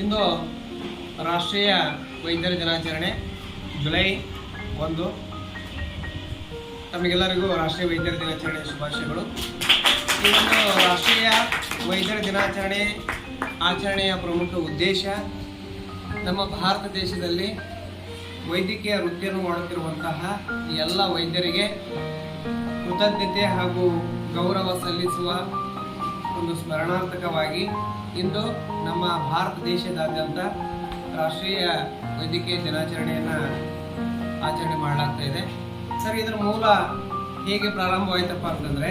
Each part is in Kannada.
ಇಂದು ರಾಷ್ಟ್ರೀಯ ವೈದ್ಯರ ದಿನಾಚರಣೆ, ಜುಲೈ ಒಂದು. ತಮಗೆಲ್ಲರಿಗೂ ರಾಷ್ಟ್ರೀಯ ವೈದ್ಯರ ದಿನಾಚರಣೆ ಶುಭಾಶಯಗಳು. ಈ ಒಂದು ರಾಷ್ಟ್ರೀಯ ವೈದ್ಯರ ದಿನಾಚರಣೆ ಆಚರಣೆಯ ಪ್ರಮುಖ ಉದ್ದೇಶ. ನಮ್ಮ ಭಾರತ ದೇಶದಲ್ಲಿ ವೈದ್ಯಕೀಯ ವೃತ್ತಿಯನ್ನು ಮಾಡುತ್ತಿರುವಂತಹ ಎಲ್ಲ ವೈದ್ಯರಿಗೆ ಕೃತಜ್ಞತೆ ಹಾಗೂ ಗೌರವ ಸಲ್ಲಿಸುವ ಒಂದು ಸ್ಮರಣಾರ್ಥಕವಾಗಿ ಇಂದು ನಮ್ಮ ಭಾರತ ದೇಶದಾದ್ಯಂತ ರಾಷ್ಟ್ರೀಯ ವೈದ್ಯಕೀಯ ದಿನಾಚರಣೆಯನ್ನು ಆಚರಣೆ ಮಾಡಲಾಗ್ತಾ ಇದೆ. ಸರ್, ಇದರ ಮೂಲ ಹೇಗೆ ಪ್ರಾರಂಭವಾಯ್ತಪ್ಪ ಅಂತಂದರೆ,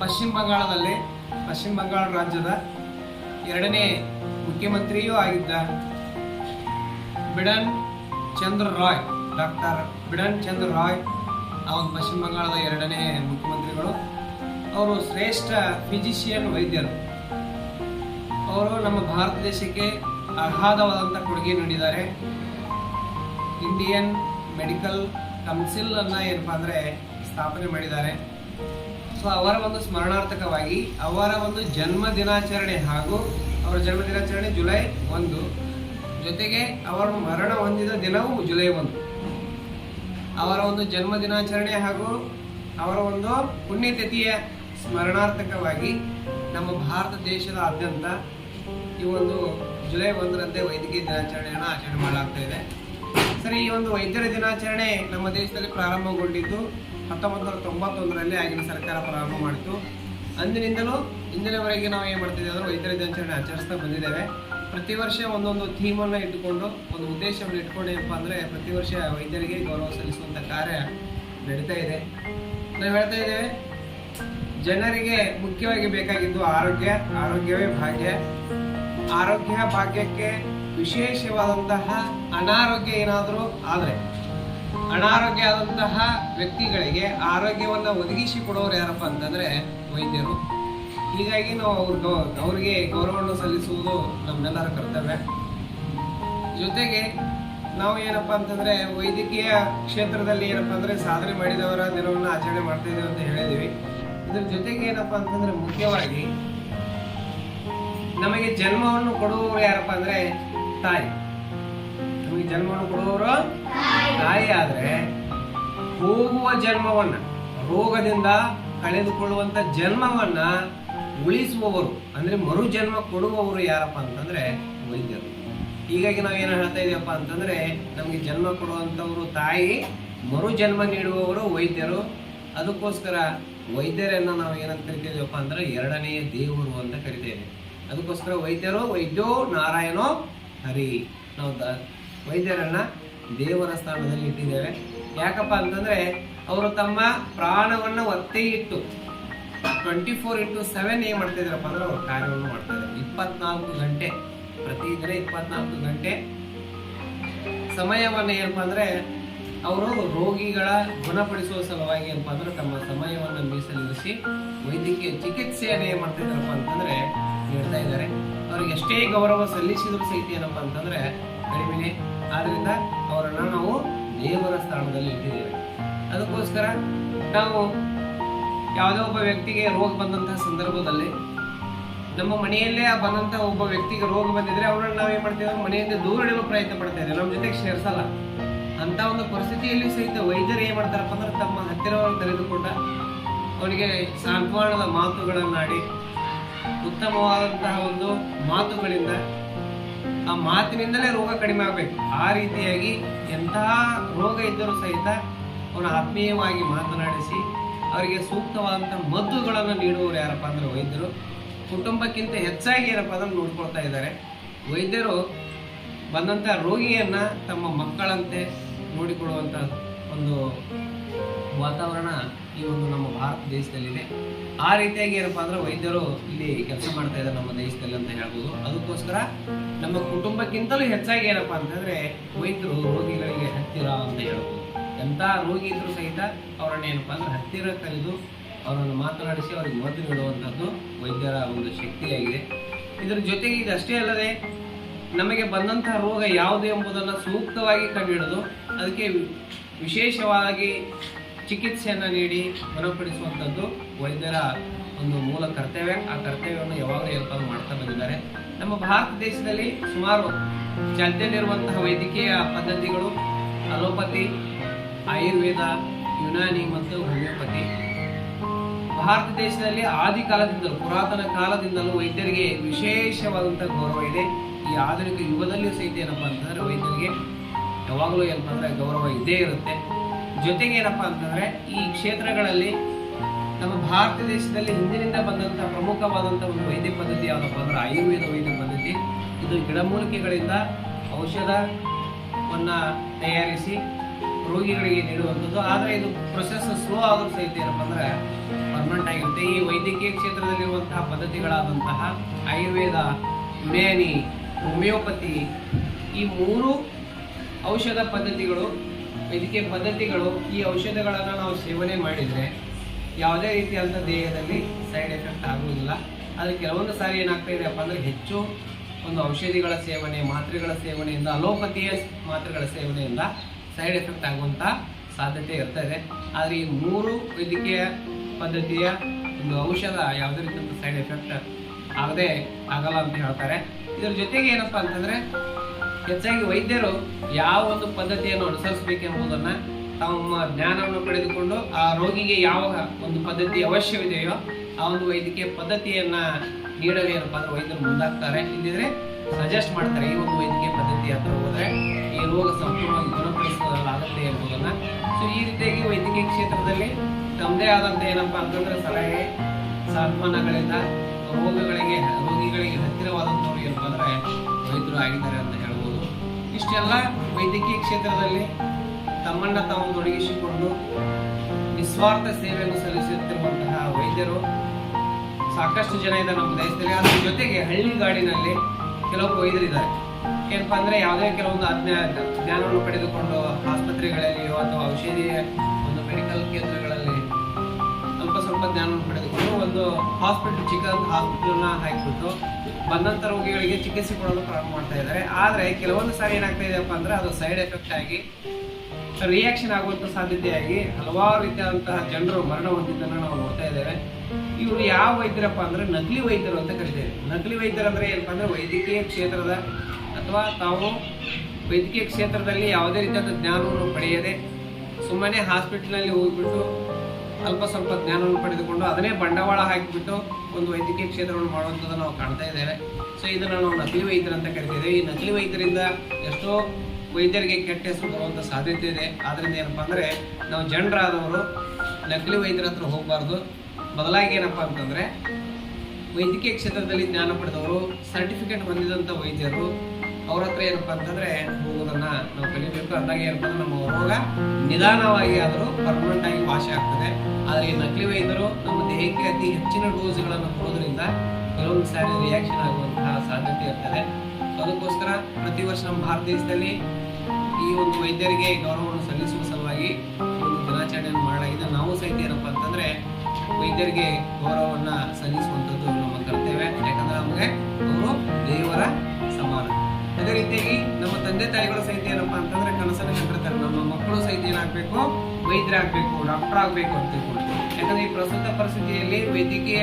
ಪಶ್ಚಿಮ ಬಂಗಾಳದಲ್ಲಿ, ಪಶ್ಚಿಮ ಬಂಗಾಳ ರಾಜ್ಯದ ಎರಡನೇ ಮುಖ್ಯಮಂತ್ರಿಯೂ ಆಗಿದ್ದ ಬಿಡನ್ ಚಂದ್ರ ರಾಯ್, ಡಾಕ್ಟರ್ ಬಿಡನ್ ಚಂದ್ರ ರಾಯ್ ಅವರು ಪಶ್ಚಿಮ ಬಂಗಾಳದ ಎರಡನೇ ಮುಖ್ಯಮಂತ್ರಿಗಳು. ಅವರು ಶ್ರೇಷ್ಠ ಫಿಜಿಷಿಯನ್ ವೈದ್ಯರು. ಅವರು ನಮ್ಮ ಭಾರತ ದೇಶಕ್ಕೆ ಅಗಾಧವಾದಂಥ ಕೊಡುಗೆ ನೀಡಿದ್ದಾರೆ. ಇಂಡಿಯನ್ ಮೆಡಿಕಲ್ ಕೌನ್ಸಿಲ್ ಅನ್ನು ಏನಪ್ಪಾ ಅಂದರೆ ಸ್ಥಾಪನೆ ಮಾಡಿದ್ದಾರೆ. ಸೊ ಅವರ ಒಂದು ಸ್ಮರಣಾರ್ಥಕವಾಗಿ ಅವರ ಒಂದು ಜನ್ಮ ದಿನಾಚರಣೆ ಹಾಗೂ ಅವರ ಜನ್ಮ ದಿನಾಚರಣೆ ಜುಲೈ ಒಂದು. ಜೊತೆಗೆ ಅವರು ಮರಣ ಹೊಂದಿದ ದಿನವೂ ಜುಲೈ ಒಂದು. ಅವರ ಒಂದು ಜನ್ಮ ದಿನಾಚರಣೆ ಹಾಗೂ ಅವರ ಒಂದು ಪುಣ್ಯತಿಥಿಯ ಸ್ಮರಣಾರ್ಥಕವಾಗಿ ನಮ್ಮ ಭಾರತ ದೇಶದಾದ್ಯಂತ ಈ ಒಂದು ಜುಲೈ ಒಂದರಂದೇ ವೈದ್ಯಕೀಯ ದಿನಾಚರಣೆಯನ್ನು ಆಚರಣೆ ಮಾಡಲಾಗ್ತಾ ಇದೆ. ಸರಿ, ಈ ಒಂದು ವೈದ್ಯರ ದಿನಾಚರಣೆ ನಮ್ಮ ದೇಶದಲ್ಲಿ ಪ್ರಾರಂಭಗೊಂಡಿದ್ದು ಹತ್ತೊಂಬತ್ತು ನೂರ ತೊಂಬತ್ತೊಂದರಲ್ಲಿ ಆಗಿನ ಸರ್ಕಾರ ಪ್ರಾರಂಭ ಮಾಡಿತು ಅಂದಿನಿಂದಲೂ ಇಂದಿನವರೆಗೆ ನಾವು ಏನು ಮಾಡ್ತಿದ್ದೇವೆ ಅಂದರೆ ವೈದ್ಯರ ದಿನಾಚರಣೆ ಆಚರಿಸ್ತಾ ಬಂದಿದ್ದೇವೆ. ಪ್ರತಿ ವರ್ಷ ಒಂದೊಂದು ಥೀಮನ್ನು ಇಟ್ಟುಕೊಂಡು ಒಂದು ಉದ್ದೇಶವನ್ನು ಇಟ್ಕೊಂಡು ಏನಪ್ಪ ಅಂದರೆ ಪ್ರತಿ ವರ್ಷ ವೈದ್ಯರಿಗೆ ಗೌರವ ಸಲ್ಲಿಸುವಂಥ ಕಾರ್ಯ ನಡೀತಾ ಇದೆ. ನಾವು ಹೇಳ್ತಾ ಇದ್ದೇವೆ, ಜನರಿಗೆ ಮುಖ್ಯವಾಗಿ ಬೇಕಾಗಿದ್ದು ಆರೋಗ್ಯ, ಆರೋಗ್ಯವೇ ಭಾಗ್ಯ. ಆರೋಗ್ಯ ಭಾಗ್ಯಕ್ಕೆ ವಿಶೇಷವಾದಂತಹ ಅನಾರೋಗ್ಯ ಏನಾದರೂ ಆದರೆ ಅನಾರೋಗ್ಯ ಆದಂತಹ ವ್ಯಕ್ತಿಗಳಿಗೆ ಆರೋಗ್ಯವನ್ನು ಒದಗಿಸಿ ಕೊಡೋರು ಯಾರಪ್ಪ ಅಂತಂದರೆ ವೈದ್ಯರು. ಹೀಗಾಗಿ ನಾವು ಅವ್ರ ಅವ್ರಿಗೆ ಗೌರವವನ್ನು ಸಲ್ಲಿಸುವುದು ನಮ್ಮೆಲ್ಲರ ಕರ್ತವ್ಯ. ಜೊತೆಗೆ ನಾವು ಏನಪ್ಪ ಅಂತಂದರೆ ವೈದ್ಯಕೀಯ ಕ್ಷೇತ್ರದಲ್ಲಿ ಏನಪ್ಪ ಅಂದರೆ ಸಾಧನೆ ಮಾಡಿದವರ ದಿನವನ್ನು ಆಚರಣೆ ಮಾಡ್ತಾ ಅಂತ ಹೇಳಿದ್ದೀವಿ ಇದ್ರ ಜೊತೆಗೆ ಏನಪ್ಪ ಅಂತಂದರೆ ಮುಖ್ಯವಾಗಿ ನಮಗೆ ಜನ್ಮವನ್ನು ಕೊಡುವವರು ಯಾರಪ್ಪ ಅಂದ್ರೆ ತಾಯಿ. ನಮಗೆ ಜನ್ಮವನ್ನು ಕೊಡುವವರು ತಾಯಿ ಆದ್ರೆ ಹೋಗುವ ಜನ್ಮವನ್ನ, ರೋಗದಿಂದ ಕಳೆದುಕೊಳ್ಳುವಂತ ಜನ್ಮವನ್ನ ಉಳಿಸುವವರು ಅಂದ್ರೆ ಮರು ಜನ್ಮ ಕೊಡುವವರು ಯಾರಪ್ಪ ಅಂತಂದ್ರೆ ವೈದ್ಯರು. ಹೀಗಾಗಿ ನಾವು ಏನು ಹೇಳ್ತಾ ಇದೀವಪ್ಪ ಅಂತಂದ್ರೆ ನಮಗೆ ಜನ್ಮ ಕೊಡುವಂತವರು ತಾಯಿ ಮರು ಜನ್ಮ ನೀಡುವವರು ವೈದ್ಯರು. ಅದಕ್ಕೋಸ್ಕರ ವೈದ್ಯರನ್ನ ನಾವು ಏನಂತ ಕರಿತೇವಪ್ಪ ಅಂದ್ರೆ ಎರಡನೆಯ ದೇವರು ಅಂತ ಕರಿತೇವೆ ಅದಕ್ಕೋಸ್ಕರ ವೈದ್ಯರು, ವೈದ್ಯೋ ನಾರಾಯಣೋ ಹರಿ. ನಾವು ವೈದ್ಯರನ್ನ ದೇವರ ಸ್ಥಾನದಲ್ಲಿ ಇಟ್ಟಿದ್ದೇವೆ. ಯಾಕಪ್ಪ ಅಂತಂದ್ರೆ ಅವರು ತಮ್ಮ ಪ್ರಾಣವನ್ನ ಒತ್ತೆ ಇಟ್ಟು ಟ್ವೆಂಟಿ ಫೋರ್ ಇಂಟು ಸೆವೆನ್ ಏನ್ ಮಾಡ್ತಾ ಅಂದ್ರೆ ಅವ್ರು ಕಾರ್ಯವನ್ನು ಮಾಡ್ತಾ ಇಪ್ಪತ್ನಾಲ್ಕು ಗಂಟೆ ಪ್ರತಿದಿನ ಇಪ್ಪತ್ನಾಲ್ಕು ಗಂಟೆ ಸಮಯವನ್ನ ಏನಪ್ಪ ಅಂದ್ರೆ ಅವರು ರೋಗಿಗಳ ಗುಣಪಡಿಸುವ ಸಲುವಾಗಿ ಏನಪ್ಪಾ ಅಂದ್ರೆ ತಮ್ಮ ಸಮಯವನ್ನು ಮೀಸಲಿರಿಸಿ ವೈದ್ಯಕೀಯ ಚಿಕಿತ್ಸೆಯನ್ನು ಏನ್ ಮಾಡ್ತಾ ಅಂತಂದ್ರೆ ಹೇಳ್ತಾ ಇದ್ದಾರೆ. ಅವ್ರಿಗೆ ಎಷ್ಟೇ ಗೌರವ ಸಲ್ಲಿಸಿದ್ರು ಸಹಿತ ಏನಪ್ಪ ಅಂತಂದ್ರೆ ಕಡಿಮೆನೆ. ಆದ್ರಿಂದ ಅವರನ್ನ ನಾವು ದೇವರ ಸ್ಥಾನದಲ್ಲಿ ಇಟ್ಟಿದ್ದೇವೆ. ಅದಕ್ಕೋಸ್ಕರ ನಾವು ಯಾವುದೋ ಒಬ್ಬ ವ್ಯಕ್ತಿಗೆ ರೋಗ ಬಂದಂತಹ ಸಂದರ್ಭದಲ್ಲಿ ನಮ್ಮ ಮನೆಯಲ್ಲೇ ಬಂದಂತಹ ಒಬ್ಬ ವ್ಯಕ್ತಿಗೆ ರೋಗ ಬಂದಿದ್ರೆ ಅವ್ರನ್ನ ನಾವೇನ್ ಮಾಡ್ತೀವಿ? ಮನೆಯಿಂದ ದೂರ ಇಡಲು ಪ್ರಯತ್ನ ಪಡ್ತಾ ಇದ್ದೇವೆ. ನಮ್ಮ ಜೊತೆಗೆ ಸೇರ್ಸಲ್ಲ ಅಂತ ಒಂದು ಪರಿಸ್ಥಿತಿಯಲ್ಲಿ ಸಹಿತ ವೈದ್ಯರು ಏನ್ ಮಾಡ್ತಾರಪ್ಪ ಅಂದ್ರೆ ತಮ್ಮ ಹತ್ತಿರವನ್ನು ತೆಗೆದುಕೊಂಡ ಅವನಿಗೆ ಸಾಂತ್ವನದ ಮಾತುಗಳನ್ನಾಡಿ, ಉತ್ತಮವಾದಂತಹ ಒಂದು ಮಾತುಗಳಿಂದ ಆ ಮಾತಿನಿಂದಲೇ ರೋಗ ಕಡಿಮೆ ಆಗ್ಬೇಕು. ಆ ರೀತಿಯಾಗಿ ಎಂತಹ ರೋಗ ಇದ್ದರೂ ಸಹಿತ ಅವನ ಆತ್ಮೀಯವಾಗಿ ಮಾತನಾಡಿಸಿ, ಅವರಿಗೆ ಸೂಕ್ತವಾದಂತಹ ಮದ್ದುಗಳನ್ನು ನೀಡುವವರು ಯಾರಪ್ಪ ಅಂದ್ರೆ ವೈದ್ಯರು. ಕುಟುಂಬಕ್ಕಿಂತ ಹೆಚ್ಚಾಗಿ ಏನಪ್ಪ ಅಂದ್ರೆ ನೋಡ್ಕೊಳ್ತಾ ಇದ್ದಾರೆ. ವೈದ್ಯರು ಬಂದಂಥ ರೋಗಿಯನ್ನ ತಮ್ಮ ಮಕ್ಕಳಂತೆ ನೋಡಿಕೊಳ್ಳುವಂಥ ಒಂದು ವಾತಾವರಣ ಈ ಒಂದು ನಮ್ಮ ಭಾರತ ದೇಶದಲ್ಲಿದೆ. ಆ ರೀತಿಯಾಗಿ ಏನಪ್ಪ ಅಂದ್ರೆ ವೈದ್ಯರು ಇಲ್ಲಿ ಕೆಲಸ ಮಾಡ್ತಾ ಇದ್ದಾರೆ ನಮ್ಮ ದೇಶದಲ್ಲಿ ಅಂತ ಹೇಳ್ಬೋದು. ಅದಕ್ಕೋಸ್ಕರ ನಮ್ಮ ಕುಟುಂಬಕ್ಕಿಂತಲೂ ಹೆಚ್ಚಾಗಿ ಏನಪ್ಪ ಅಂತಂದ್ರೆ ವೈದ್ಯರು ರೋಗಿಗಳಿಗೆ ಹತ್ತಿರ ಅಂತ ಹೇಳ್ಬೋದು. ಎಂತ ರೋಗಿ ಇದ್ರು ಸಹಿತ ಅವರನ್ನ ಏನಪ್ಪಾ ಅಂದ್ರೆ ಹತ್ತಿರ ಕರೆದು ಅವರನ್ನು ಮಾತನಾಡಿಸಿ ಅವರಿಗೆ ಮದ್ದು ನೀಡುವಂಥದ್ದು ವೈದ್ಯರ ಒಂದು ಶಕ್ತಿಯಾಗಿದೆ. ಇದರ ಜೊತೆಗೆ ಇದಷ್ಟೇ ಅಲ್ಲದೆ ನಮಗೆ ಬಂದಂತಹ ರೋಗ ಯಾವುದು ಎಂಬುದನ್ನು ಸೂಕ್ತವಾಗಿ ಕಂಡುಹಿಡಿದು ಅದಕ್ಕೆ ವಿಶೇಷವಾಗಿ ಚಿಕಿತ್ಸೆಯನ್ನು ನೀಡಿ ಗುಣಪಡಿಸುವಂಥದ್ದು ವೈದ್ಯರ ಒಂದು ಮೂಲ ಕರ್ತವ್ಯ. ಆ ಕರ್ತವ್ಯವನ್ನು ಯಾವಾಗಲೂ ಅಂದ್ರೆ ಮಾಡ್ತಾ ಬಂದಿದ್ದಾರೆ. ನಮ್ಮ ಭಾರತ ದೇಶದಲ್ಲಿ ಸುಮಾರು ಚಾಲ್ತಿಯಲ್ಲಿರುವಂತಹ ವೈದ್ಯಕೀಯ ಪದ್ಧತಿಗಳು ಅಲೋಪತಿ, ಆಯುರ್ವೇದ, ಯುನಾನಿ ಮತ್ತು ಹೋಮಿಯೋಪತಿ. ಭಾರತ ದೇಶದಲ್ಲಿ ಆದಿ ಕಾಲದಿಂದಲೂ ಪುರಾತನ ಕಾಲದಿಂದಲೂ ವೈದ್ಯರಿಗೆ ವಿಶೇಷವಾದಂಥ ಗೌರವ ಇದೆ. ಆಧುನಿಕ ಯುಗದಲ್ಲಿಯೂ ಸಹಿತ ಏನಪ್ಪ ಅಂತಂದ್ರೆ ವೈದ್ಯರಿಗೆ ಯಾವಾಗಲೂ ಏನಪ್ಪ ಅಂದ್ರೆ ಗೌರವ ಇದ್ದೇ ಇರುತ್ತೆ. ಜೊತೆಗೆ ಏನಪ್ಪ ಅಂತಂದ್ರೆ ಈ ಕ್ಷೇತ್ರಗಳಲ್ಲಿ ನಮ್ಮ ಭಾರತ ದೇಶದಲ್ಲಿ ಹಿಂದಿನಿಂದ ಬಂದಂತಹ ಪ್ರಮುಖವಾದಂತಹ ಒಂದು ವೈದ್ಯ ಪದ್ಧತಿ ಯಾವುದಪ್ಪ ಅಂದ್ರೆ ಆಯುರ್ವೇದ ವೈದ್ಯ ಪದ್ಧತಿ. ಇದು ಗಿಡಮೂಲಿಕೆಗಳಿಂದ ಔಷಧವನ್ನ ತಯಾರಿಸಿ ರೋಗಿಗಳಿಗೆ ನೀಡುವಂಥದ್ದು. ಆದರೆ ಇದು ಪ್ರೊಸೆಸ್ ಸ್ಲೋ ಆದರೂ ಸಹಿತ ಏನಪ್ಪ ಅಂದ್ರೆ ಪರ್ಮನೆಂಟ್ ಆಗಿರುತ್ತೆ. ಈ ವೈದ್ಯಕೀಯ ಕ್ಷೇತ್ರದಲ್ಲಿರುವಂತಹ ಪದ್ಧತಿಗಳಾದಂತಹ ಆಯುರ್ವೇದ ಯುನಾನಿ ಹೋಮಿಯೋಪತಿ. ಈ ಮೂರು ಔಷಧ ಪದ್ಧತಿಗಳು, ವೈದ್ಯಕೀಯ ಪದ್ಧತಿಗಳು, ಈ ಔಷಧಗಳನ್ನು ನಾವು ಸೇವನೆ ಮಾಡಿದರೆ ಯಾವುದೇ ರೀತಿಯಾದಂಥ ದೇಹದಲ್ಲಿ ಸೈಡ್ ಎಫೆಕ್ಟ್ ಆಗುವುದಿಲ್ಲ. ಆದರೆ ಕೆಲವೊಂದು ಸಾರಿ ಏನಾಗ್ತಾ ಇದೆಯಪ್ಪ ಅಂದರೆ ಹೆಚ್ಚು ಒಂದು ಔಷಧಿಗಳ ಸೇವನೆ, ಮಾತ್ರೆಗಳ ಸೇವನೆಯಿಂದ, ಅಲೋಪತಿಯ ಮಾತ್ರೆಗಳ ಸೇವನೆಯಿಂದ ಸೈಡ್ ಎಫೆಕ್ಟ್ ಆಗುವಂಥ ಸಾಧ್ಯತೆ ಇರ್ತಾ ಆದರೆ ಈ ಮೂರು ವೈದ್ಯಕೀಯ ಪದ್ಧತಿಯ ಒಂದು ಔಷಧ ಯಾವುದೇ ರೀತಿಯ ಸೈಡ್ ಎಫೆಕ್ಟ್ ಆಗದೆ ಆಗಲ್ಲ ಅಂತ ಹೇಳ್ತಾರೆ. ಇದರ ಜೊತೆಗೆ ಏನಪ್ಪ ಅಂತಂದ್ರೆ, ಹೆಚ್ಚಾಗಿ ವೈದ್ಯರು ಯಾವ ಒಂದು ಪದ್ಧತಿಯನ್ನು ಅನುಸರಿಸಬೇಕೆಂಬುದನ್ನ ತಮ್ಮ ಜ್ಞಾನವನ್ನು ಪಡೆದುಕೊಂಡು ಆ ರೋಗಿಗೆ ಯಾವ ಒಂದು ಪದ್ಧತಿ ಅವಶ್ಯವಿದೆಯೋ ಆ ಒಂದು ವೈದ್ಯಕೀಯ ಪದ್ಧತಿಯನ್ನ ನೀಡಲು ಏನಪ್ಪ ಅಂದ್ರೆ ವೈದ್ಯರು ಮುಂದಾಗ್ತಾರೆ. ಇಲ್ಲಿದ್ರೆ ಸಜೆಸ್ಟ್ ಮಾಡ್ತಾರೆ ಈ ಒಂದು ವೈದ್ಯಕೀಯ ಪದ್ಧತಿ ಹತ್ರ ಹೋದ್ರೆ ಈ ರೋಗ ಸಂಪೂರ್ಣವಾಗಿ ಗುಣಪಡಿಸೋದಾಗುತ್ತೆ ಎಂಬುದನ್ನ. ಸೊ ಈ ರೀತಿಯಾಗಿ ವೈದ್ಯಕೀಯ ಕ್ಷೇತ್ರದಲ್ಲಿ ತಮ್ಮದೇ ಆದಂತ ಏನಪ್ಪಾ ಅಂತಂದ್ರೆ ಸಲಹೆ ಸಾಂತ್ವನಗಳಿಂದ ರೋಗಗಳಿಗೆ, ರೋಗಿಗಳಿಗೆ ಹತ್ತಿರವಾದಂಥವ್ರು ಏನಪ್ಪ ಅಂದರೆ ವೈದ್ಯರು ಆಗಿದ್ದಾರೆ ಅಂತ ಹೇಳ್ಬೋದು. ಇಷ್ಟೆಲ್ಲ ವೈದ್ಯಕೀಯ ಕ್ಷೇತ್ರದಲ್ಲಿ ತಮ್ಮನ್ನ ತಾವು ತೊಡಗಿಸಿಕೊಂಡು ನಿಸ್ವಾರ್ಥ ಸೇವೆಯನ್ನು ಸಲ್ಲಿಸುತ್ತಿರುವಂತಹ ವೈದ್ಯರು, ಸಾಕಷ್ಟು ಜನ ಇದ್ದಾರೆ ನಮ್ಮ ದೇಶದಲ್ಲಿ. ಅದರ ಜೊತೆಗೆ ಹಳ್ಳಿಗಾಡಿನಲ್ಲಿ ಕೆಲವು ವೈದ್ಯರಿದ್ದಾರೆ ಏನಪ್ಪ ಅಂದರೆ ಯಾವುದೇ ಕೆಲವೊಂದು ಅಜ್ಞಾ ಜ್ಞಾನವನ್ನು ಪಡೆದುಕೊಂಡು ಆಸ್ಪತ್ರೆಗಳಲ್ಲಿಯೋ ಅಥವಾ ಔಷಧಿಯ ಒಂದು ಮೆಡಿಕಲ್ ಕೇಂದ್ರಗಳಲ್ಲಿ ಸ್ವಲ್ಪ ಸ್ವಲ್ಪ ಜ್ಞಾನವನ್ನು ಪಡೆದುಕೊಂಡು ಒಂದು ಹಾಸ್ಪಿಟಲ್ ಚಿಕ್ಕ ಹಾಸ್ಪಿಟಲ್ನ ಹಾಕಿಬಿಟ್ಟು ಬಂದಂಥ ರೋಗಿಗಳಿಗೆ ಚಿಕಿತ್ಸೆ ಕೊಡಲು ಪ್ರಾರಂಭ ಮಾಡ್ತಾ ಇದ್ದಾರೆ. ಆದರೆ ಕೆಲವೊಂದು ಸಾರಿ ಏನಾಗ್ತಾ ಇದೆಯಪ್ಪ ಅಂದ್ರೆ ಅದು ಸೈಡ್ ಎಫೆಕ್ಟ್ ಆಗಿ ರಿಯಾಕ್ಷನ್ ಆಗುವಂಥ ಸಾಧ್ಯತೆಯಾಗಿ ಹಲವಾರು ರೀತಿಯಾದಂತಹ ಜನರು ಮರಣ ಹೊಂದಿದ್ದನ್ನು ನಾವು ನೋಡ್ತಾ ಇದ್ದೇವೆ. ಇವರು ಯಾವ ವೈದ್ಯರಪ್ಪ ಅಂದರೆ ನಕಲಿ ವೈದ್ಯರು ಅಂತ ಕರಿತೇವೆ ನಕಲಿ ವೈದ್ಯರು ಅಂದರೆ ಏನಪ್ಪ ಅಂದ್ರೆ ವೈದ್ಯಕೀಯ ಕ್ಷೇತ್ರದ ಅಥವಾ ತಾವು ವೈದ್ಯಕೀಯ ಕ್ಷೇತ್ರದಲ್ಲಿ ಯಾವುದೇ ರೀತಿಯಾದ ಜ್ಞಾನವನ್ನು ಪಡೆಯದೆ ಸುಮ್ಮನೆ ಹಾಸ್ಪಿಟ್ಲಲ್ಲಿ ಹೋಗ್ಬಿಟ್ಟು ಅಲ್ಪ ಸ್ವಲ್ಪ ಜ್ಞಾನವನ್ನು ಪಡೆದುಕೊಂಡು ಅದನ್ನೇ ಬಂಡವಾಳ ಹಾಕಿಬಿಟ್ಟು ಒಂದು ವೈದ್ಯಕೀಯ ಕ್ಷೇತ್ರವನ್ನು ಮಾಡುವಂಥದ್ದು ನಾವು ಕಾಣ್ತಾ ಇದ್ದೇವೆ. ಸೊ ಇದನ್ನು ನಾವು ನಕಲಿ ವೈದ್ಯರು ಅಂತ ಕರಿತೇವೆ ಈ ನಕಲಿ ವೈದ್ಯರಿಂದ ಎಷ್ಟೋ ವೈದ್ಯರಿಗೆ ಕೆಟ್ಟ ಹೆಸರು ಬರುವಂಥ ಸಾಧ್ಯತೆ ಇದೆ. ಆದ್ದರಿಂದ ಏನಪ್ಪ ಅಂದರೆ, ನಾವು ಜನರಾದವರು ನಕಲಿ ವೈದ್ಯರ ಹತ್ರ ಹೋಗಬಾರ್ದು. ಬದಲಾಗಿ ಏನಪ್ಪ ಅಂತಂದರೆ, ವೈದ್ಯಕೀಯ ಕ್ಷೇತ್ರದಲ್ಲಿ ಜ್ಞಾನ ಪಡೆದವರು ಸರ್ಟಿಫಿಕೇಟ್ ಹೊಂದಿದಂಥ ವೈದ್ಯರು ಅವ್ರ ಹತ್ರ ಏನಪ್ಪಾ ಅಂತಂದ್ರೆ ಹೋಗೋದನ್ನ ನಾವು ಕಲಿಬೇಕು. ಅಂದಾಗ ಏನಪ್ಪಾ, ನಮ್ಮ ರೋಗ ನಿಧಾನವಾಗಿ ಆದರೂ ಪರ್ಮನೆಂಟ್ ಆಗಿ ವಾಸಿ ಆಗ್ತದೆ. ಆದರೆ ಈ ನಕಲಿ ವೈದ್ಯರು ನಮ್ಮ ದೇಹಕ್ಕೆ ಅತಿ ಹೆಚ್ಚಿನ ಡೋಸ್ಗಳನ್ನು ಕೊಡೋದ್ರಿಂದ ಕೆಲವೊಂದು ಸಾರಿ ರಿಯಾಕ್ಷನ್ ಆಗುವಂತಹ ಸಾಧ್ಯತೆ ಇರ್ತದೆ. ಅದಕ್ಕೋಸ್ಕರ ಪ್ರತಿ ವರ್ಷ ನಮ್ಮ ಭಾರತ ದೇಶದಲ್ಲಿ ಈ ಒಂದು ವೈದ್ಯರಿಗೆ ಗೌರವವನ್ನು ಸಲ್ಲಿಸುವ ಸಲುವಾಗಿ ಒಂದು ದಿನಾಚರಣೆಯನ್ನು ಮಾಡಲಾಗಿದೆ. ನಾವು ಸಹಿತ ಏನಪ್ಪಾ ಅಂತಂದ್ರೆ ವೈದ್ಯರಿಗೆ ಗೌರವವನ್ನ ಸಲ್ಲಿಸುವಂಥದ್ದು ನಮ್ಮ ಕರ್ತವ್ಯ. ಯಾಕಂದ್ರೆ ನಮಗೆ ಅವರು ದೇವರ ಅದೇ ರೀತಿಯಾಗಿ ನಮ್ಮ ತಂದೆ ತಾಯಿಗಳು ಸಹಿತ ಏನಪ್ಪ ಅಂತಂದ್ರೆ ಕನಸನ್ನು ಕಂಡಿರ್ತಾರೆ. ನಮ್ಮ ಮಕ್ಕಳು ಸಹಿತ ಏನಾಗಬೇಕು? ವೈದ್ಯರಾಗಬೇಕು ಡಾಕ್ಟರ್ ಆಗಬೇಕು ಅಂತ ಯಾಕಂದ್ರೆ ಈ ಪ್ರಸ್ತುತ ಪರಿಸ್ಥಿತಿಯಲ್ಲಿ ವೈದ್ಯಕೀಯ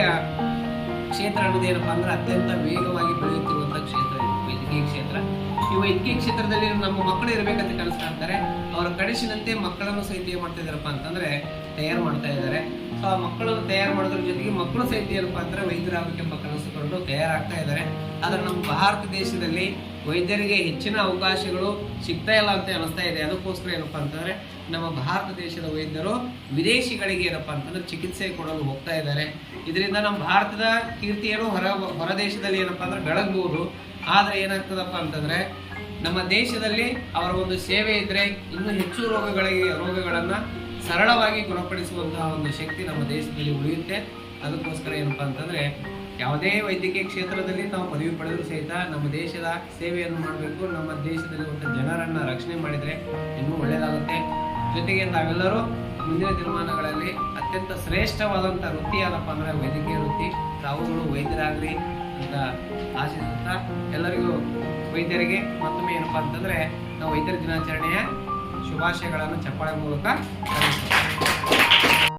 ಕ್ಷೇತ್ರ ಅನ್ನೋದು ಏನಪ್ಪಾ ಅಂದ್ರೆ ಅತ್ಯಂತ ವೇಗವಾಗಿ ಬೆಳೆಯುತ್ತಿರುವಂತಹ ಕ್ಷೇತ್ರ ವೈದ್ಯಕೀಯ ಕ್ಷೇತ್ರ. ಈ ವೈದ್ಯಕೀಯ ಕ್ಷೇತ್ರದಲ್ಲಿ ನಮ್ಮ ಮಕ್ಕಳು ಇರಬೇಕಂತ ಕನಸು ಕಾಣ್ತಾರೆ ಅವರ ಕಡಿಸಿನಂತೆ ಮಕ್ಕಳನ್ನು ಸಹಿತ ಏನ್ ಮಾಡ್ತಾ ಇದಾರಪ್ಪ ಅಂತಂದ್ರೆ ತಯಾರು ಮಾಡ್ತಾ ಇದ್ದಾರೆ ಸೊ ಆ ಮಕ್ಕಳನ್ನು ತಯಾರು ಮಾಡೋದ್ರ ಜೊತೆಗೆ ಮಕ್ಕಳು ಸಹಿತ ಏನಪ್ಪಾ ಅಂದ್ರೆ ವೈದ್ಯರಾಗಬೇಕೆಂಬ ಕನಸುಕೊಂಡು ತಯಾರಾಗ್ತಾ ಇದ್ದಾರೆ ಆದ್ರೆ ನಮ್ಮ ಭಾರತ ದೇಶದಲ್ಲಿ ವೈದ್ಯರಿಗೆ ಹೆಚ್ಚಿನ ಅವಕಾಶಗಳು ಸಿಗ್ತಾ ಇಲ್ಲ ಅಂತ ಅನಿಸ್ತಾ ಇದೆ. ಅದಕ್ಕೋಸ್ಕರ ಏನಪ್ಪಾ ಅಂತಂದ್ರೆ, ನಮ್ಮ ಭಾರತ ದೇಶದ ವೈದ್ಯರು ವಿದೇಶಿಗಳಿಗೆ ಏನಪ್ಪಾ ಅಂತಂದ್ರೆ ಚಿಕಿತ್ಸೆ ಕೊಡಲು ಹೋಗ್ತಾ ಇದ್ದಾರೆ. ಇದರಿಂದ ನಮ್ಮ ಭಾರತದ ಕೀರ್ತಿಯನ್ನು ಹೊರ ಹೊರ ದೇಶದಲ್ಲಿ ಏನಪ್ಪಾ ಅಂದ್ರೆ ಬೆಳಗ್ಬಹುದು ಆದರೆ ಏನಾಗ್ತದಪ್ಪ ಅಂತಂದ್ರೆ, ನಮ್ಮ ದೇಶದಲ್ಲಿ ಅವರ ಒಂದು ಸೇವೆ ಇದ್ದರೆ ಇನ್ನೂ ಹೆಚ್ಚು ರೋಗಗಳಿಗೆ, ರೋಗಗಳನ್ನು ಸರಳವಾಗಿ ಗುಣಪಡಿಸುವಂತಹ ಒಂದು ಶಕ್ತಿ ನಮ್ಮ ದೇಶದಲ್ಲಿ ಉಳಿಯುತ್ತೆ. ಅದಕ್ಕೋಸ್ಕರ ಏನಪ್ಪಾ ಅಂತಂದ್ರೆ ಯಾವುದೇ ವೈದ್ಯಕೀಯ ಕ್ಷೇತ್ರದಲ್ಲಿ ನಾವು ಪದವಿ ಪಡೆದರೂ ಸಹಿತ ನಮ್ಮ ದೇಶದ ಸೇವೆಯನ್ನು ಮಾಡಬೇಕು. ನಮ್ಮ ದೇಶದಲ್ಲಿರುವಂಥ ಜನರನ್ನು ರಕ್ಷಣೆ ಮಾಡಿದರೆ ಇನ್ನೂ ಒಳ್ಳೆಯದಾಗುತ್ತೆ ಜೊತೆಗೆ ನಾವೆಲ್ಲರೂ ಮುಂದಿನ ದಿನಮಾನಗಳಲ್ಲಿ ಅತ್ಯಂತ ಶ್ರೇಷ್ಠವಾದಂಥ ವೃತ್ತಿ ಯಾವಪ್ಪ ಅಂದರೆ ವೈದ್ಯಕೀಯ ವೃತ್ತಿ. ತಾವುಗಳು ವೈದ್ಯರಾಗಲಿ ಅಂತ ಆಶಿಸುತ್ತಾ ಎಲ್ಲರಿಗೂ ವೈದ್ಯರಿಗೆ ಮತ್ತೊಮ್ಮೆ ಏನಪ್ಪ ಅಂತಂದರೆ ನಾವು ವೈದ್ಯರ ದಿನಾಚರಣೆಯ ಶುಭಾಶಯಗಳನ್ನು ಚಪ್ಪಾಳೆ ಮೂಲಕ